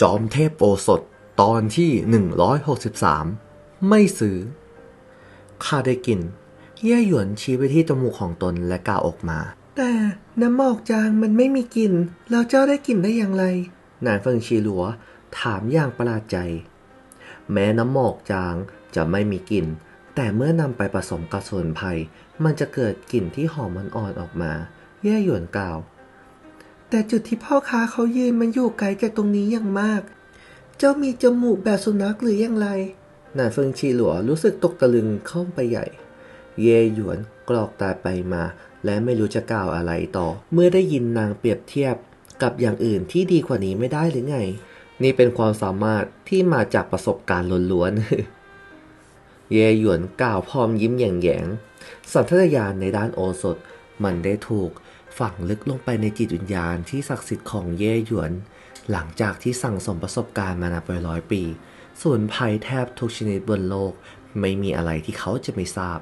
จอมเทพโอสถตอนที่ 163 ไม่ซื้อข้าได้กลิ่นเย่หยวนชี้ไปที่จมูกของตนและกล่าวออกมา แต่น้ำหมอกจางมันไม่มีกลิ่นแล้วเจ้าได้กลิ่นได้อย่างไรนานเฟิงชีหลัว ถามอย่างประหลาดใจ แม้น้ำหมอกจางจะไม่มีกลิ่น แต่เมื่อนำไปผสมกับสมุนไพรมันจะเกิดกลิ่นที่หอมมันอ่อนๆออกมา เย่หยวนกล่าว แต่จุดที่พ่อค้าเขายืนมันอยู่ไกลจากตรงนี้อย่างมาก เจ้ามีจมูกแบบสุนัขหรืออย่างไรนานเฟิงชีหลัวรู้สึกตกตะลึงเข้าไปใหญ่ เย่หยวนกรอกตาไปมา และไม่รู้จะกล่าวอะไรต่อ เมื่อได้ยินนางเปรียบเทียบกับอย่างอื่นที่ดีกว่านี้ไม่ได้หรือไง นี่เป็นความสามารถที่มาจากประสบการณ์ล้วนๆ เย่หยวนกล่าวพร้อมยิ้มแยงๆสัตญาณในด้านโอสถมันได้ถูก ฝังลึกลงไปในจิตวิญญาณที่ศักดิ์สิทธิ์ของเย่หยวน หลังจากที่สั่งสมประสบการณ์มานับร้อยปีส่วนภัยแทบทุกชนิดบนโลก ไม่มีอะไรที่เขาจะไม่ทราบ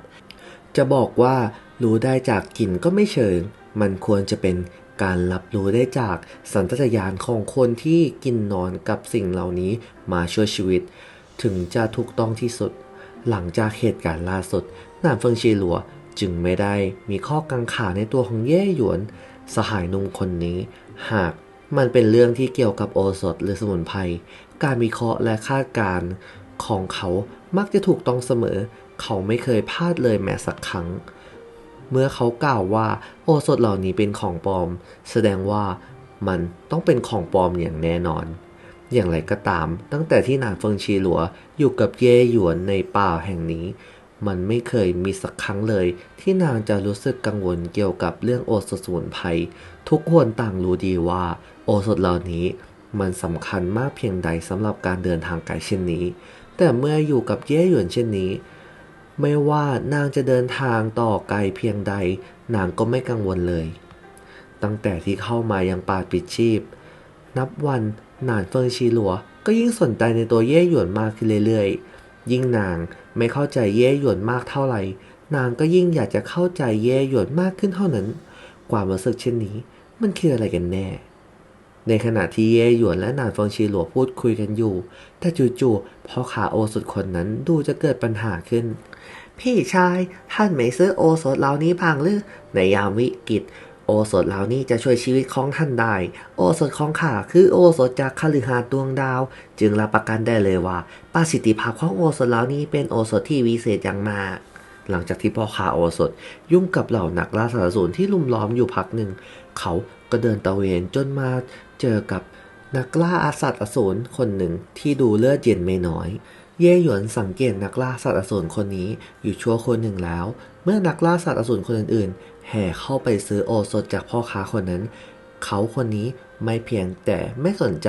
จะบอกว่ารู้ได้จากกลิ่นก็ไม่เชิง มันควรจะเป็นการรับรู้ได้จากสัญชาตญาณของคนที่กินนอนกับสิ่งเหล่านี้มาช่วยชีวิต ถึงจะถูกต้องที่สุด หลังจากเหตุการณ์ล่าสุดนานเฟิงชีหลัว จึงไม่ได้มีข้อกังขาในตัวของเย่หยวน สหายหนุ่มคนนี้ หากมันเป็นเรื่องที่เกี่ยวกับโอสถหรือสมุนไพรการวิเคราะห์และคาดการของเขามักจะถูกต้องเสมอ เขาไม่เคยพลาดเลยแม้สักครั้ง เมื่อเขากล่าวว่าโอสถเหล่านี้เป็นของปลอม แสดงว่ามันต้องเป็นของปลอมอย่างแน่นอน อย่างไรก็ตาม ตั้งแต่ที่นางเฟิงชีหลัวอยู่กับเย่หยวนในป่าแห่งนี้ มันไม่เคยมีสักครั้งเลย ที่นางจะรู้สึกกังวลเกี่ยวกับเรื่องโอสถสมุนไพรทุกคนต่างรู้ดีว่า โอสถเหล่านี้มันสำคัญมากเพียงใดสำหรับการเดินทางไกลเช่นนี้ แต่เมื่ออยู่กับเย่หยวนเช่นนี้ ไม่ว่านางจะเดินทางต่อไกลเพียงใด นางก็ไม่กังวลเลย ตั้งแต่ที่เข้ามายังป่าปิดชีพ นับวันนานเฟิงชีหลัว ก็ยิ่งสนใจในตัวเย่หยวนมากขึ้นเรื่อยๆ ยิ่งนางไม่เข้าใจเย่หยวนมากเท่าไหร่ นางก็ยิ่งอยากจะเข้าใจเย่หยวนมากขึ้นเท่านั้น ความรู้สึกเช่นนี้มันคืออะไรกันแน่ ในขณะที่เย่หยวนและนานเฟิงชีหลัวพูดคุยกันอยู่ แต่จู่ๆพ่อขาโอสถคนนั้นดูจะเกิดปัญหาขึ้น พี่ชายท่านไม่ซื้อโอสถเหล่านี้พังหรือในยามวิกฤต โอสถเหล่านี้จะช่วยชีวิตของท่านได้ โอสถของข้าคือโอสถจากคฤหาสน์ดวงดาว จึงรับประกันได้เลยว่าประสิทธิภาพของโอสถเหล่านี้เป็นโอสถที่วิเศษอย่างมากหลังจากที่พ่อค้าโอสถยุ่งกับเหล่านักล่าสารสูรที่ลุมล้อมอยู่พักหนึ่ง เขาก็เดินตะเวนจนมาเจอกับนักล่าอาสัตว์อสูรคนหนึ่งที่ดูเลือดเย็นไม่น้อย เย่หยวนสังเกตนักล่าสัตว์อสูรคนนี้อยู่ชั่วคนหนึ่งแล้ว เมื่อนักล่าสัตว์อสูรคนอื่น แห่เข้าไปซื้อโอสถจากพ่อค้าคนนั้น เขาคนนี้ไม่เพียงแต่ไม่สนใจ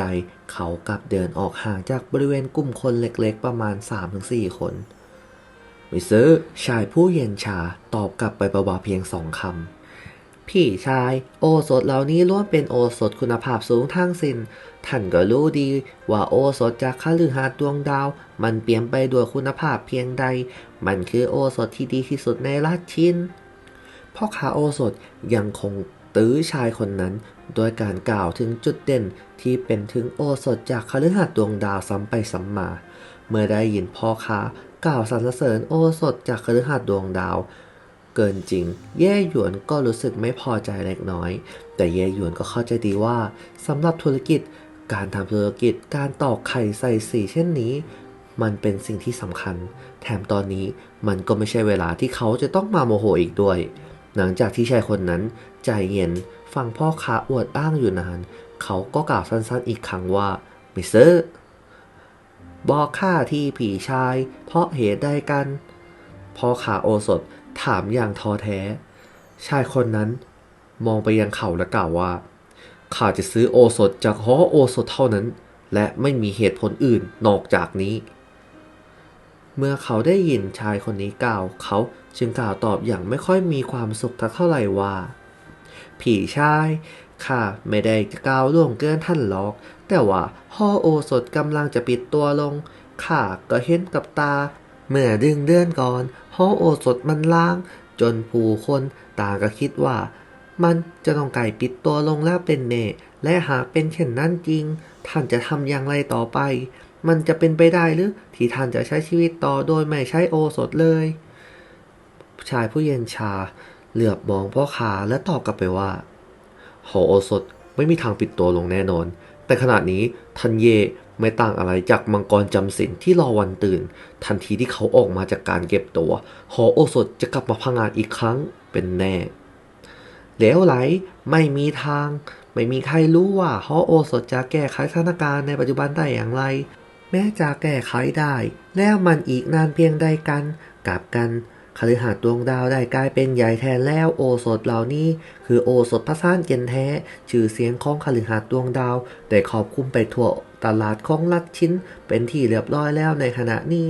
เขากลับเดินออกห่างจากบริเวณกลุ่มคนเล็กๆ ประมาณ 3-4 คนไม่ซื้อชายผู้เย็นชาตอบกลับไปเบาๆเพียงสองคำ พี่ชายโอสถเหล่านี้ล้วนเป็นโอสถคุณภาพสูงทั้งสิน้น ท่านก็รู้ดีว่าโอสถจากคฤหาสน์ดวงดาว มันเปลี่ยนไปด้วยคุณภาพเพียงใด มันคือโอสถที่ดีที่สุดในราชชิน พ่อค้าโอสถยังคงตื้อชายคนนั้นโดยการกล่าวถึงจุดเด่นที่เป็นถึงโอสถจากคฤหาสน์ดวงดาวซ้ำไปซ้ำมา เมื่อได้ยินพ่อค้ากล่าวสรรเสริญโอสถจากคฤหาสน์ดวงดาว เกินจริง เย่หยวนก็รู้สึกไม่พอใจเล็กน้อย แต่เย่หยวนก็เข้าใจดีว่าสำหรับธุรกิจ การทำธุรกิจการตอกไข่ใส่สีเช่นนี้ มันเป็นสิ่งที่สำคัญ แถมตอนนี้มันก็ไม่ใช่เวลาที่เขาจะต้องมาโมโหอีกด้วย หลังจากที่ชายคนนั้นใจเย็นฟังพ่อค้าอวดอ้างอยู่นาน เขาก็กล่าวสั้นๆอีกครั้งว่าม่ซื้อร์บอกข้าที่ผีชาย เพราะเหตุใดกันพ่อขาโอสถถามอย่างท้อแท้ ชายคนนั้นมองไปยังเขาและกล่าวว่าข้าจะซื้อโอสถจากฮอโอสถเท่านั้น และไม่มีเหตุผลอื่นนอกจากนี้ เมื่อเขาได้ยินชายคนนี้กล่าว เขา จึงกล่าวตอบอย่างไม่ค่อยมีความสุขเท่าไหร่ว่า ผีชายข้าไม่ได้กล่าวล่วงเกินท่านหรอก แต่ว่าห่อโอสถกำลังจะปิดตัวลงข้าก็เห็นกับตา เมื่อดึงเดือนก่อนห่อโอสถมันล้าง จนผู้คนต่างก็คิดว่า มันจะต้องไก่ปิดตัวลงแล้วเป็นเน่และหากเป็นเช่นนั้นจริง ท่านจะทำอย่างไรต่อไป มันจะเป็นไปได้หรือที่ท่านจะใช้ชีวิตต่อโดยไม่ใช้โอสถเลย ชายผู้เย็นชา เหลือบมองพ่อค้าและตอบกลับไปว่า หอโอสถไม่มีทางปิดตัวลงแน่นอน แต่ขณะนี้ทันเยไม่ต่างอะไรจากมังกรจำศีลที่รอวันตื่น ทันทีที่เขาออกมาจากการเก็บตัว หอโอสถจะกลับมาพังงานอีกครั้งเป็นแน่เหลวไหลไม่มีทาง ไม่มีใครรู้ว่าหอโอสถจะแก้ไขสถานการณ์ในปัจจุบันได้อย่างไร แม้จะแก้ไขได้ แล้วมันอีกนานเพียงใดกันกลับกัน คฤหาสน์ดวงดาวได้กลายเป็นใหญ่แทนแล้วโอสถเหล่านี้ คือโอสถพระซ่านเกนแท้ ชื่อเสียงของคฤหาสน์ดวงดาวได้ขอบคุมไปทั่วตลาดของลัดชิ้นเป็นที่เรียบร้อยแล้วในขณะนี้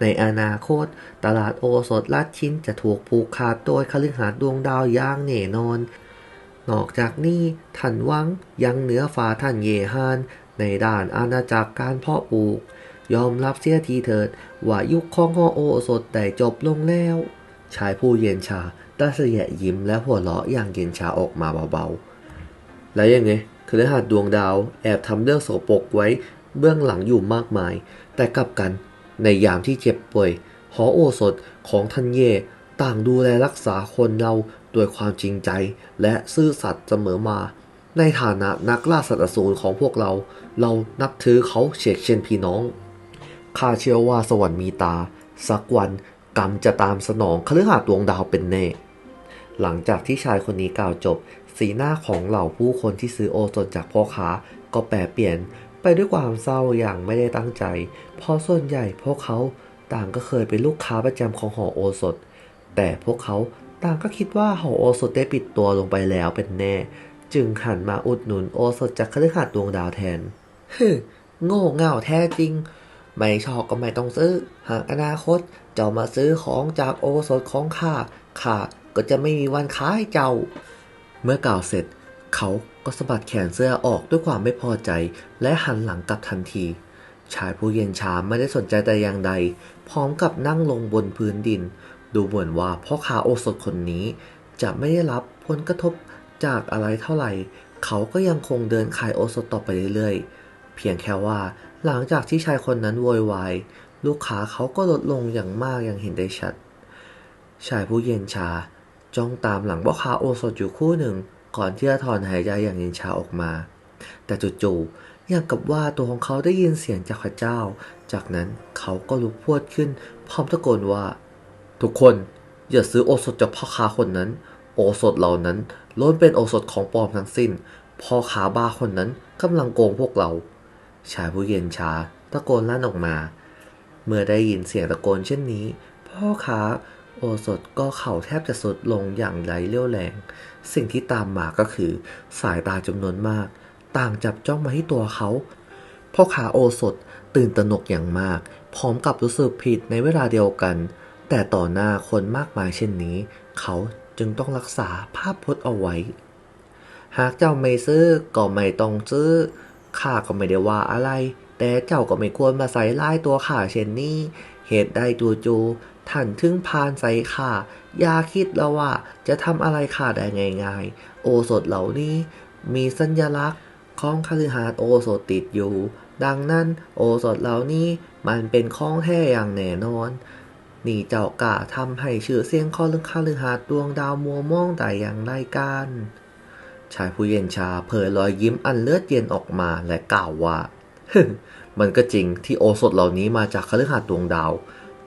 ในอนาคต ตลาดโอสถลัดชิ้นจะถูกผูกขาดโดยคฤหาสน์ดวงดาวอย่างแน่นอน นอกจากนี้ท่านวังยังเหนือฝ่าท่านเยฮานในด้านอาณาจักรการเพาะปลูก ยอมรับเสียทีเถิด ว่ายุคของฮอโอสถได้จบลงแล้ว ชายผู้เย็นชาตาเสยยิ้มและหัวเราะอย่างเย็นชาออกมาเบาๆ แล้วยังไงคือหาสดวงดาวแอบทำเรื่องโสโปกไว้เบื้องหลังอยู่มากมาย แต่กลับกันในยามที่เจ็บป่วย หอโอสถของทันเย่ต่างดูแลรักษาคนเราด้วยความจริงใจและซื่อสัตย์เสมอมา ในฐานะนักล่าสัตว์อสูรของพวกเรา เรานับถือเขาเชกเช่นพี่น้อง ข้าเชื่อว่าสวรรค์มีตา สักวันกรรมจะตามสนองคฤหาสน์ดวงดาวเป็นแน่ หลังจากที่ชายคนนี้กล่าวจบ สีหน้าของเหล่าผู้คนที่ซื้อโอสถจากพ่อค้าก็แปรเปลี่ยนไปด้วยความเศร้าอย่างไม่ได้ตั้งใจ เพราะส่วนใหญ่พวกเขาต่างก็เคยเป็นลูกค้าประจำของหอโอสถ แต่พวกเขาต่างก็คิดว่าหอโอสถได้ปิดตัวลงไปแล้วเป็นแน่ จึงหันมาอุดหนุนโอสถจากคฤหาสน์ดวงดาวแทนฮึโง่เง่าแท้จริง ไม่ชอบก็ไม่ต้องซื้อ หากอนาคตเจ้ามาซื้อของจากโอสถของข้าข้าก็จะไม่มีวันขายเจ้า เมื่อกล่าวเสร็จ เขาก็สะบัดแขนเสื้อออกด้วยความไม่พอใจ และหันหลังกลับทันที ชายผู้เย็นชาไม่ได้สนใจแต่อย่างใด พร้อมกับนั่งลงบนพื้นดิน ดูเหมือนว่าพ่อค้าโอสถคนนี้ จะไม่ได้รับผลกระทบจากอะไรเท่าไหร่ เขาก็ยังคงเดินขายโอสถต่อไปเรื่อยๆ เพียงแค่ว่า หลังจากที่ชายคนนั้นโวยวาย ลูกค้าเขาก็ลดลงอย่างมากอย่างเห็นได้ชัด ชายผู้เย็นชาจ้องตามหลังพ่อค้าโอสถอยู่คู่หนึ่ง ก่อนที่จะถอนหายใจอย่างเย็นชาออกมา แต่จู่ๆอย่างกับว่าตัวของเขาได้ยินเสียงจากพระเจ้า จากนั้นเขาก็ลุกพวดขึ้น พร้อมตะโกนว่า ทุกคนอย่าซื้อโอสถจากพ่อค้าคนนั้น โอสถเหล่านั้นล้วนเป็นโอสถของปลอมทั้งสิ้นพ่อค้าบ้าคนนั้นกำลังโกงพวกเรา ชายผู้เย็นชาตะโกนลั่นออกมา เมื่อได้ยินเสียงตะโกนเช่นนี้ พ่อค้าโอสถก็เข่าแทบจะสุดลงอย่างไรเรี่ยวแรง สิ่งที่ตามมาก็คือสายตาจำนวนมาก ต่างจับจ้องมาที่ตัวเขา พ่อค้าโอสถตื่นตระหนกอย่างมาก พร้อมกับรู้สึกผิดในเวลาเดียวกัน แต่ต่อหน้าคนมากมายเช่นนี้ เขาจึงต้องรักษาภาพพจน์เอาไว้ หากเจ้าไม่ซื้อก็ไม่ต้องซื้อ ข้าก็ไม่ได้ว่าอะไร แต่เจ้าก็ไม่ควรมาใส่ร้ายตัวข้าเช่นนี้ เหตุใดจูจูท่านถึงพานใส่ข้าอย่าคิดแล้วว่าจะทำอะไรข้าได้ง่ายๆ โอสถเหล่านี้มีสัญลักษณ์ของคฤหาสน์โอสถติดอยู่ ดังนั้นโอสถเหล่านี้มันเป็นของแท้อย่างแน่นอน นี่เจ้ากะทำให้ชื่อเสียงของลึกคฤหาสน์ดวงดาวมัวมองแต่อย่างไรกัน ชายผู้เย็นชาเผยรอยยิ้มอันเลือดเย็นออกมาและกล่าวว่า มันก็จริงที่โอสถเหล่านี้มาจากคฤหาสน์ดวงดาว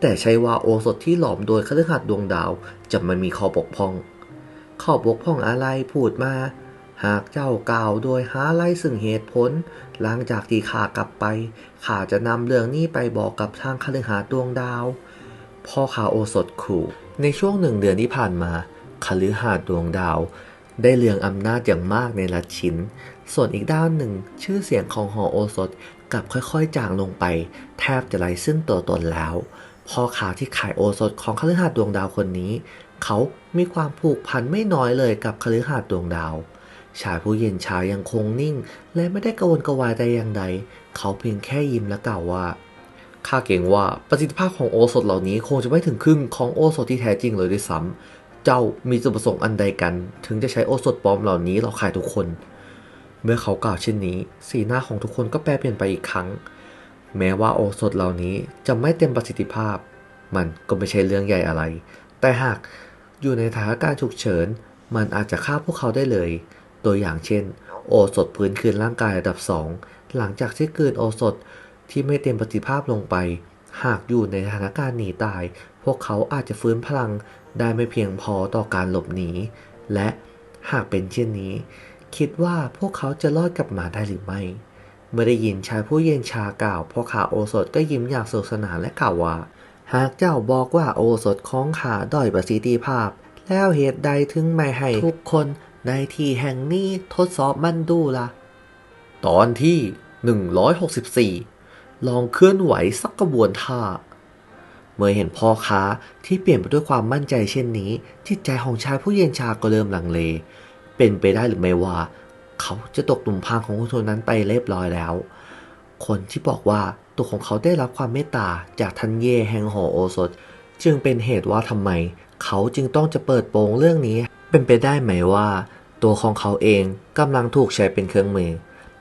แต่ใช่ว่าโอสถที่หลอมโดยคฤหาสน์ดวงดาว จะไม่มีข้อบกพร่อง ข้อบกพร่องอะไรพูดมา หากเจ้ากล่าวโดยหาไล่ซึ่งเหตุผล หลังจากที่ข้ากลับไปข้าจะนำเรื่องนี้ไปบอกกับทางคฤหาสน์ดวงดาว พ่อค้าโอสถขู่ในช่วงหนึ่งเดือนที่ผ่านมาคฤหาสน์ดวงดาว ได้เลืองอำนาจอย่างมากในรัฐชินส่วนอีกด้านหนึ่ง ชื่อเสียงของหอโอสถกลับค่อยๆ จางลงไป แทบจะไร้ซึ่งตัวตนแล้ว พอค้าวที่ขายโอสถของคฤหาสน์ดวงดาวคนนี้ เขามีความผูกพันไม่น้อยเลยกับคฤหาสน์ดวงดาว ชายผู้เย็นชายังคงนิ่ง และไม่ได้กระวนกระวายแต่อย่างใด เขาเพียงแค่ยิ้มและกล่าวว่าข้าเกรงว่าประสิทธิภาพของโอสถเหล่านี้คงจะไม่ถึงครึ่งของโอสถที่แท้จริงเลยด้วยซ้ำ เจ้ามีจุดประสงค์อันใดกัน ถึงจะใช้โอสถปลอมเหล่านี้หลอกขายทุกคน เมื่อเขากล่าวเช่นนี้ สีหน้าของทุกคนก็แปรเปลี่ยนไปอีกครั้ง แม้ว่าโอสถเหล่านี้จะไม่เต็มประสิทธิภาพ มันก็ไม่ใช่เรื่องใหญ่อะไร แต่หากอยู่ในสถานการณ์ฉุกเฉิน มันอาจจะฆ่าพวกเขาได้เลย ตัวอย่างเช่น โอสถพื้นคืนร่างกายระดับ2หลังจากที่กลืนโอสถที่ไม่เต็มประสิทธิภาพลงไป หากอยู่ในสถานการณ์หนีตาย พวกเขาอาจจะฟื้นพลัง ได้ไม่เพียงพอต่อการหลบหนี และหากเป็นเช่นนี้ คิดว่าพวกเขาจะรอดกลับมาได้หรือไม่เมื่อได้ยินชายผู้เย็นชากล่าวพ่อขาโอสถก็ยิ้มอย่างสนุกสนานและกล่าวว่า หากเจ้าบอกว่าโอสถของขาด้อยประสิทธิภาพ แล้วเหตุใดถึงไม่ให้ทุกคนในที่แห่งนี้ทดสอบมันดูล่ะ ตอนที่ 164 ลองเคลื่อนไหวสักกระบวนท่า เมื่อเห็นพ่อค้าที่เปลี่ยนไปด้วยความมั่นใจเช่นนี้ จิตใจของชายผู้เย็นชาก็เริ่มลังเล เป็นไปได้หรือไม่ว่า เขาจะตกหลุมพรางของคนนั้นไปเรียบร้อยแล้ว คนที่บอกว่าตัวของเขาได้รับความเมตตาจากทันเย่แห่งหอโอสถ จึงเป็นเหตุว่าทำไม เขาจึงต้องจะเปิดโปงเรื่องนี้ เป็นไปได้ไหมว่า ตัวของเขาเองกำลังถูกใช้เป็นเครื่องมือ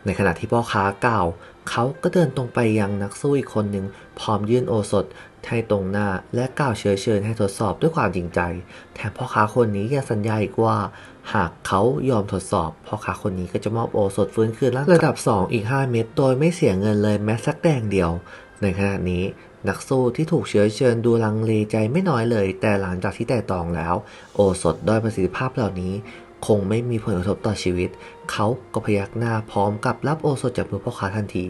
ในขณะที่พ่อค้ากล่าวเขาก็เดินตรงไปยังนักสู้อีกคนหนึ่งพร้อมยื่นโอสถ ให้ตรงหน้าและกล่าวเชื้อเชิญให้ทดสอบด้วยความจริงใจ แถมพ่อค้าคนนี้ยังสัญญาอีกว่า หากเขายอมทดสอบพ่อค้าคนนี้ก็จะมอบโอสถฟื้นคืนร่างระดับ 2 อีก 5 เม็ดโดยไม่เสียเงินเลยแม้สักแดงเดียว ในขณะนี้นักสู้ที่ถูกเชื้อเชิญดูลังเลใจไม่น้อยเลย แต่หลังจากที่แต่ตองแล้ว โอสถด้อยประสิทธิภาพเหล่านี้ คงไม่มีผลกระทบต่อชีวิต เขาก็พยักหน้าพร้อมกับรับโอสถจากมือพ่อค้าทันที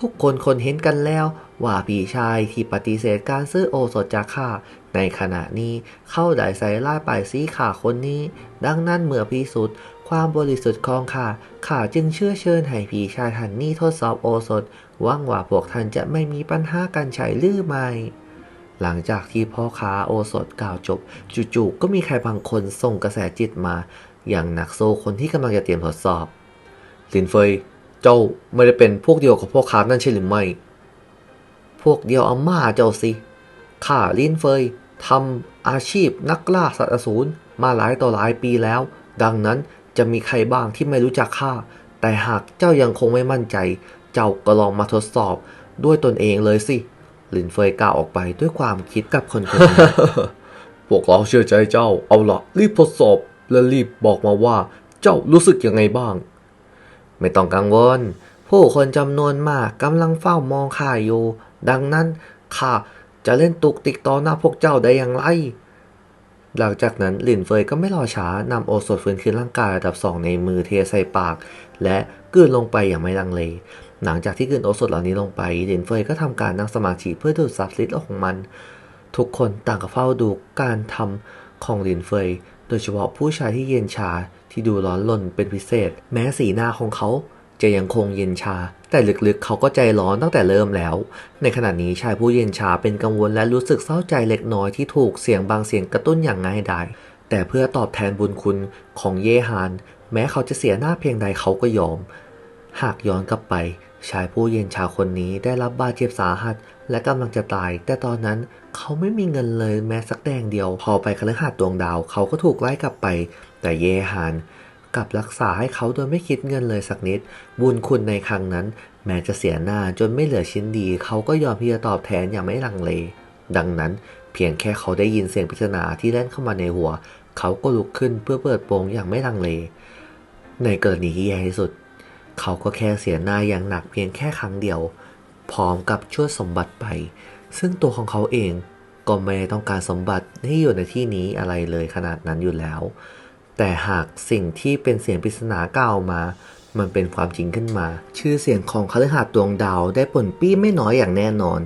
ทุกคนคนเห็นกันแล้ว ว่าพี่ชายที่ปฏิเสธการซื้อโอสถจากข้าในขณะนี้เข้าได้ใส่ล่ายปลายสีขาคนนี้ ดังนั้นเมื่อพิสูจน์ความบริสุทธิ์ของข้าข้าจึงเชื่อเชิญให้พี่ชายท่านนี้ทดสอบโอสถหวังว่าพวกท่านจะไม่มีปัญหาการใช้หรือไม่หลังจากที่พ่อค้าโอสถกล่าวจบ จู่ๆก็มีใครบางคนส่งกระแสจิตมา อย่างหนักโซคนที่กำลังจะเตรียมทดสอบลินเฟย เจ้าไม่ได้เป็นพวกเดียวกับพ่อค้านั่นใช่หรือไม่ พวกเดียวอาม่าเจ้าสิข้าลินเฟยทำอาชีพนักล่าสัตว์อสูรมาหลายต่อหลายปีแล้ว ดังนั้นจะมีใครบ้างที่ไม่รู้จักข้า แต่หากเจ้ายังคงไม่มั่นใจ เจ้าก็ลองมาทดสอบด้วยตนเองเลยสิ ลินเฟยกล่าวออกไปด้วยความคิดกับคนคนนี้พวกเราเชื่อใจเจ้า เอาละรีบทดสอบและรีบบอกมาว่า เจ้ารู้สึกยังไงบ้าง ไม่ต้องกังวล ผู้คนจำนวนมากกำลังเฝ้ามองข้าอยู่ ดังนั้นข้าจะเล่นตุกติกต่อหน้าพวกเจ้าได้อย่างไร หลังจากนั้นหลินเฟยก็ไม่รอช้านำโอสถฟื้นคืนร่างกายระดับสองในมือเทใส่ปาก และกืนลงไปอย่างไม่ลังเล หลังจากที่กืนโอสถเหล่านี้ลงไปหลินเฟยก็ทำการนั่งสมาธิเพื่อดูดซับฤทธิ์ของมัน ทุกคนต่างก็เฝ้าดูการทำของหลินเฟย โดยเฉพาะผู้ชายที่เย็นชา ที่ดูร้อนรนเป็นพิเศษ แม้สีหน้าของเขาจะยังคงเย็นชา แต่ลึกๆเขาก็ใจร้อนตั้งแต่เริ่มแล้ว ในขณะนี้ชายผู้เย็นชาเป็นกังวลและรู้สึกเศร้าใจเล็กน้อยที่ถูกเสียงบางเสียงกระตุ้นอย่างง่ายดายแต่เพื่อตอบแทนบุญคุณของเยฮาน แม้เขาจะเสียหน้าเพียงใดเขาก็ยอม หากย้อนกลับไป ชายผู้เย็นชาคนนี้ได้รับบาดเจ็บสาหัส และกำลังจะตาย แต่ตอนนั้นเขาไม่มีเงินเลยแม้สักแดงเดียว พอไปคฤหาสน์ดวงดาว เขาก็ถูกไล่กลับไป แต่เยฮานกลับรักษาให้เขาโดยไม่คิดเงินเลยสักนิด บุญคุณในครั้งนั้น แม้จะเสียหน้าจนไม่เหลือชิ้นดี เขาก็ยอมที่จะตอบแทนอย่างไม่ลังเล ดังนั้น เพียงแค่เขาได้ยินเสียงปริศนาที่แล่นเข้ามาในหัว เขาก็ลุกขึ้นเพื่อเปิดโปงอย่างไม่ลังเล ในกรณีที่แย่ที่สุด เขาก็แค่เสียหน้าอย่างหนักเพียงแค่ครั้งเดียว พร้อมกับช่วสมบัติไป ซึ่งตัวของเขาเองก็ไม่ได้ต้องการสมบัติที่อยู่ในที่นี้อะไรเลยขนาดนั้นอยู่แล้ว แต่หากสิ่งที่เป็นเสียงปริศนากล่าวมา มันเป็นความจริงขึ้นมา ชื่อเสียงของคฤหาสน์ดวงดาวได้ผลปี้ไม่น้อยอย่างแน่นอน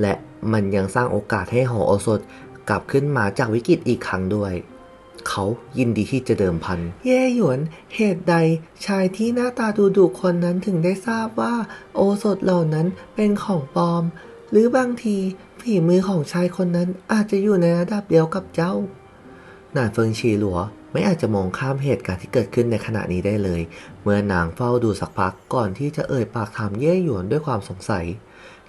และมันยังสร้างโอกาสให้หอโอสถกลับขึ้นมาจากวิกฤตอีกครั้งด้วย เขายินดีที่จะเดิมพัน เย่หยวน เหตุใดชายที่หน้าตาดูดุคนนั้นถึงได้ทราบว่า โอสถเหล่านั้นเป็นของปลอม หรือบางทีฝีมือของชายคนนั้นอาจจะอยู่ในระดับเดียวกับเจ้านานเฟิงชีหลัว ไม่อาจจะมองข้ามเหตุการณ์ที่เกิดขึ้นในขณะนี้ได้เลย เมื่อนางเฝ้าดูสักพักก่อนที่จะเอ่ยปากถามเย่หยวนด้วยความสงสัย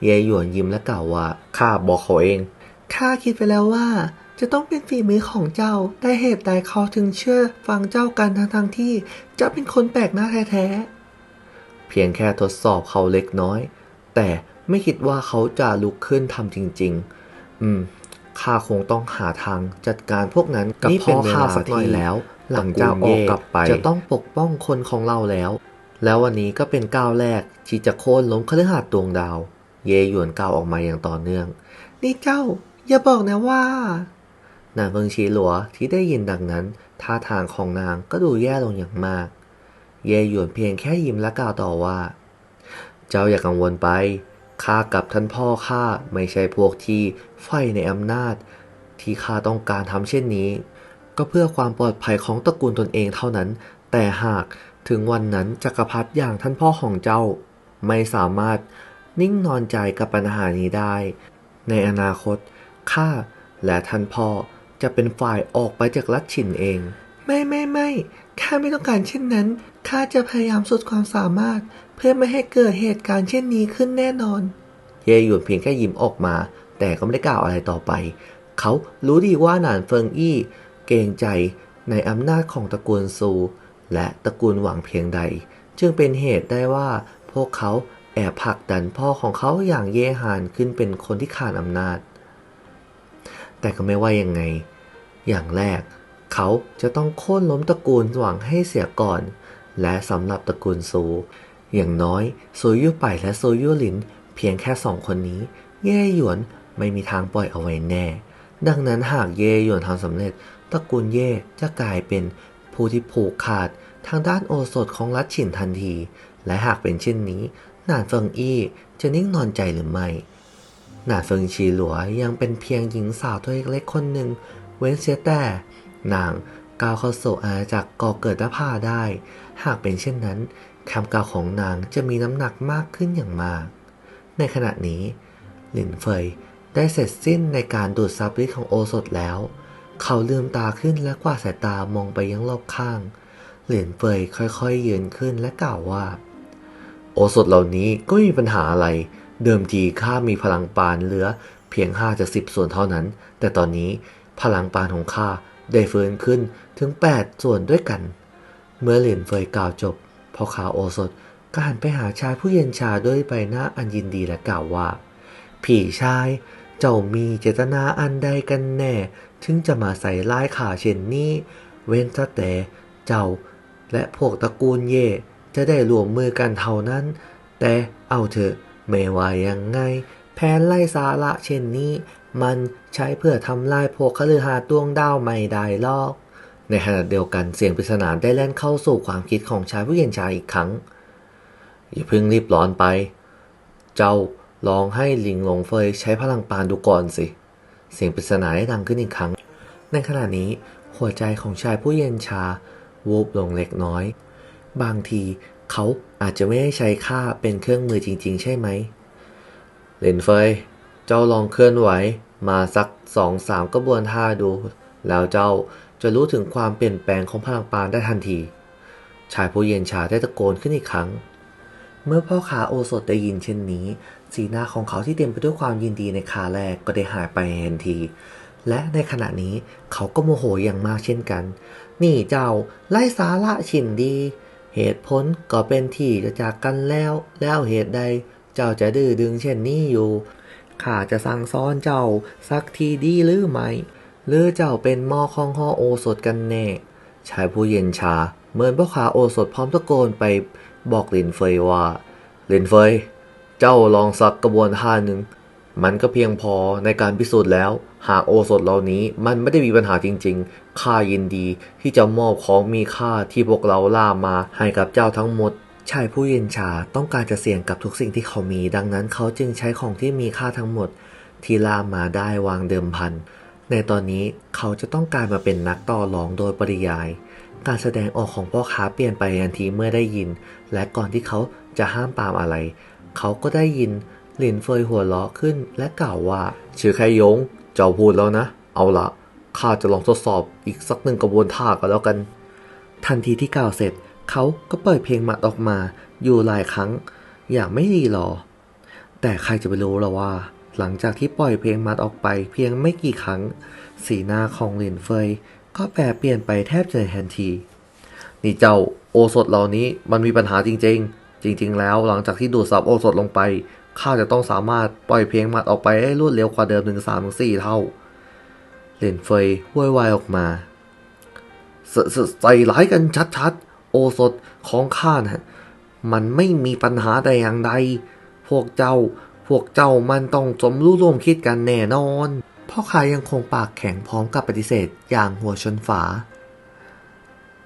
เย่หยวนยิ้มและกล่าวว่าข้าบอกเขาเองข้าคิดไปแล้วว่า จะต้องเป็นฝีมือของเจ้าแต่เหตุใดเขาถึงเชื่อฟังเจ้ากันทั้งทงๆที่เจ้าเป็นคนแปลกหน้าแท้เพียงแค่ทดสอบเขาเล็กน้อย แต่ไม่คิดว่าเขาจะลุกขึ้นทำจริง ๆ อืม ข้าคงต้องหาทางจัดการพวกนั้นกับนี่พ่เป็อนเวลาข้าสักหน่อยที่แล้ว หลังจากออกกลับไป จะต้องปกป้องคนของเราแล้ว แล้ววันนี้ก็เป็นก้าวแรกที่จะโค่นล้มคฤหาสน์ดวงดาว เยหยวนกล่าวออกมาอย่างต่อเนื่องๆนี่เจ้า อย่าบอกนะว่านางเฟิงชีหลัวที่ได้ยินดังนั้น ท่าทางของนางก็ดูแย่ลงอย่างมาก เยหยวนเพียงแค่ยิ้มและกล่าวต่อว่า เจ้าอย่ากังวลไป ข้ากับท่านพ่อข้าไม่ใช่พวกที่ใฝ่ในอำนาจ ที่ข้าต้องการทำเช่นนี้ ก็เพื่อความปลอดภัยของตระกูลตนเองเท่านั้น แต่หากถึงวันนั้นจักรพรรดิอย่างท่านพ่อของเจ้า ไม่สามารถนิ่งนอนใจกับปัญหานี้ได้ ในอนาคตข้าและท่านพ่อจะเป็นฝ่ายออกไปจากลัดฉินเอง ไม่ไม่ไม่ข้าไม่ต้องการเช่นนั้นข้าจะพยายามสุดความสามารถ เพื่อไม่ให้เกิดเหตุการณ์เช่นนี้ขึ้นแน่นอน เยหยวนเพียงแค่ยิ้มออกมา แต่ก็ไม่ได้กล่าวอะไรต่อไป เขารู้ดีว่าหนานเฟิงอี้ เกรงใจในอำนาจของตระกูลซู และตระกูลหวังเพียงใด จึงเป็นเหตุได้ว่าพวกเขาแอบผลักดันพ่อของเขาอย่างเย่หานขึ้นเป็นคนที่ขาดอำนาจ แต่ก็ไม่ว่ายังไง อย่างแรก เขาจะต้องโค่นล้มตระกูลหวังให้เสียก่อน และสำหรับตระกูลซู อย่างน้อยโซยุไปและโซยุลิน เพียงแค่สองคนนี้ เย่หยวนไม่มีทางปล่อยเอาไว้แน่ ดังนั้นหากเย่หยวนทำสำเร็จตระกูลเย่จะกลายเป็นผู้ที่ผูกขาดทางด้านโอสถของรัฐฉินทันที และหากเป็นเช่นนี้ หนานเฟิงอี้จะนิ่งนอนใจหรือไม่ หนาเฟิงชีหลัวยังเป็นเพียงหญิงสาวตัวเล็กๆคนหนึ่ง เว้นเสียแต่ นางก้าวเข้าสู่อาณาจักรก่อเกิดนภาได้ หากเป็นเช่นนั้น คำกล่าวของนางจะมีน้ำหนักมากขึ้นอย่างมาก ในขณะนี้ หลินเฟยได้เสร็จสิ้นในการดูดซับฤทธิ์ของโอสถแล้ว เขาลืมตาขึ้นและกวาดสายตามองไปยังรอบข้างหลินเฟยค่อยๆยืนขึ้นและกล่าวว่า โอสถเหล่านี้ก็มีปัญหาอะไร เดิมทีข้ามีพลังปานเหลือ เพียง5จาก10ส่วนเท่านั้น แต่ตอนนี้พลังปานของข้าได้เฟื้นขึ้นถึง 8 ส่วนด้วยกัน เมื่อเหรียญเฟยกล่าวจบ พอข่าวโอสถก็หันไปหาชายผู้เย็นชาด้วยใบหน้าอันยินดีและกล่าวว่าพี่ชายเจ้ามีเจตนาอันใดกันแน่ ถึงจะมาใส่ร้ายข่าเช่นนี้ เว้นซะแต่เจ้า และพวกตระกูลเย่จะได้รวมมือกันเท่านั้น แต่เอาเถอะไม่ว่ายังไง แผนไล่สาระเช่นนี้ มันใช้เพื่อทำลายพวกคฤหาสน์ดวงดาวไม่ได้หรอก ในขณะเดียวกันเสียงปริศนาได้แล่นเข้าสู่ความคิดของชายผู้เย็นชาอีกครั้ง อย่าเพิ่งรีบร้อนไป เจ้าลองให้ลิงหลงเฟยใช้พลังปานดูก่อนสิ เสียงปริศนาได้ดังขึ้นอีกครั้ง ในขณะนี้หัวใจของชายผู้เย็นชาวูบลงเล็กน้อย บางทีเขาอาจจะไม่ได้ใช้ค่าเป็นเครื่องมือจริง ๆ ใช่ไหมเลนเฟย เจ้าลองเคลื่อนไหวมาสักสองสามกระบวนท่าดู แล้วเจ้า จะรู้ถึงความเปลี่ยนแปลงของพลังปานได้ทันที ชายผู้เย็นชาได้ตะโกนขึ้นอีกครั้ง เมื่อพ่อค้าโอสถได้ยินเช่นนี้ สีหน้าของเขาที่เต็มไปด้วยความยินดีในคาแรกก็ได้หายไปทันที และในขณะนี้เขาก็โมโหอย่างมากเช่นกัน นี่เจ้าไล่สาระฉินดี เหตุผลก็เป็นที่จะจากกันแล้ว แล้วเหตุใดเจ้าจะดื้อดึงเช่นนี้อยู่ข้าจะสั่งสอนเจ้าสักทีดีหรือไม่ หรือเจ้าเป็นหม้อของห่อโอสถกันแน่ ชายผู้เย็นชาเหมือนพ่อค้าโอสถพร้อมตะโกนไปบอกลินเฟยว่าลินเฟย เจ้าลองสักกระบวนท่าหนึ่ง มันก็เพียงพอในการพิสูจน์แล้ว หากโอสถเหล่านี้มันไม่ได้มีปัญหาจริงๆ ข้ายินดีที่จะมอบของมีค่าที่พวกเราล่ามาให้กับเจ้าทั้งหมดชายผู้เย็นชาต้องการจะเสี่ยงกับทุกสิ่งที่เขามี ดังนั้นเขาจึงใช้ของที่มีค่าทั้งหมด ที่ล่ามาได้วางเดิมพัน ในตอนนี้เขาจะต้องการมาเป็นนักต่อรองโดยปริยาย การแสดงออกของพ่อค้าเปลี่ยนไปทันทีเมื่อได้ยิน และก่อนที่เขาจะห้ามปามอะไร เขาก็ได้ยินหลินเฟยหัวเราะขึ้นและกล่าวว่า ชื่อแค่ยง เจ้าพูดแล้วนะ เอาละข้าจะลองทดสอบอีกสักหนึ่งกระบวนท่าก็แล้วกัน ทันทีที่กล่าวเสร็จ เขาก็เปิดเพลงหมัดออกมา อยู่หลายครั้ง อย่างไม่รีรอ แต่ใครจะไปรู้ล่ะว่า หลังจากที่ปล่อยเพลงมัดออกไปเพียงไม่กี่ครั้ง สีหน้าของหลินเฟย ก็แปรเปลี่ยนไปแทบจะทันที นี่เจ้าโอสถเหล่านี้มันมีปัญหาจริง ๆ จริง ๆ แล้วหลังจากที่ดูดซับโอสถลงไปข้าจะต้องสามารถปล่อยเพลงมัดออกไปให้รวดเร็วกว่าเดิมถึงสามถึงสี่เท่าเหลินเฟยโวยวายออกมาใส่ร้ายกันชัดๆ โอสถของข้านะมันไม่มีปัญหาใดอย่างใด พวกเจ้า พวกเจ้ามันต้องสมรู้ร่วมคิดกันแน่นอน พ่อค้ายังคงปากแข็งพร้อมกับปฏิเสธอย่างหัวชนฝา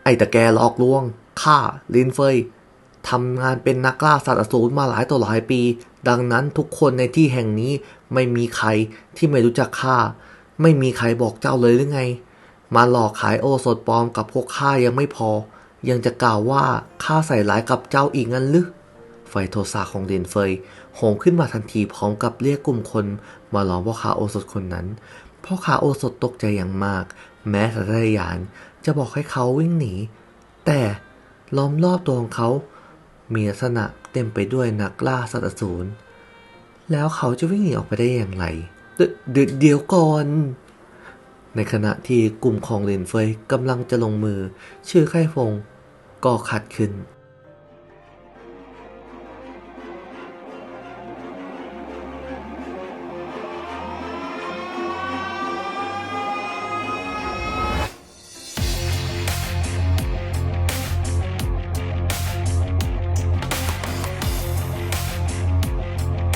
ไอ้ตะแกหลอกลวง ข้า ลินเฟยทำงานเป็นนักล่าสัตว์อสูรมาหลายต่อหลายปี ดังนั้นทุกคนในที่แห่งนี้ไม่มีใครที่ไม่รู้จักข้า ไม่มีใครบอกเจ้าเลยหรือไง มาหลอกขายโอสถปลอมกับพวกข้ายังไม่พอ ยังจะกล่าวว่าข้าใส่ร้ายกับเจ้าอีกงั้นหรือไฟโทสะของเดนเฟย โหมขึ้นมาทันทีพร้อมกับเรียกกลุ่มคนมาล้อมพ่อค้าโอสถคนนั้น พ่อค้าโอสถตกใจอย่างมาก แม้สัตยานจะบอกให้เขาวิ่งหนี แต่ล้อมรอบตัวของเขา มีลักษณะเต็มไปด้วยนักล่าสัตว์อสูรแล้วเขาจะวิ่งหนีออกไปได้อย่างไร เดเดเดี๋ยวก่อน ในขณะที่กลุ่มของเลนเฟยกำลังจะลงมือ ชื่อไข่ฟงก็ขัดขึ้น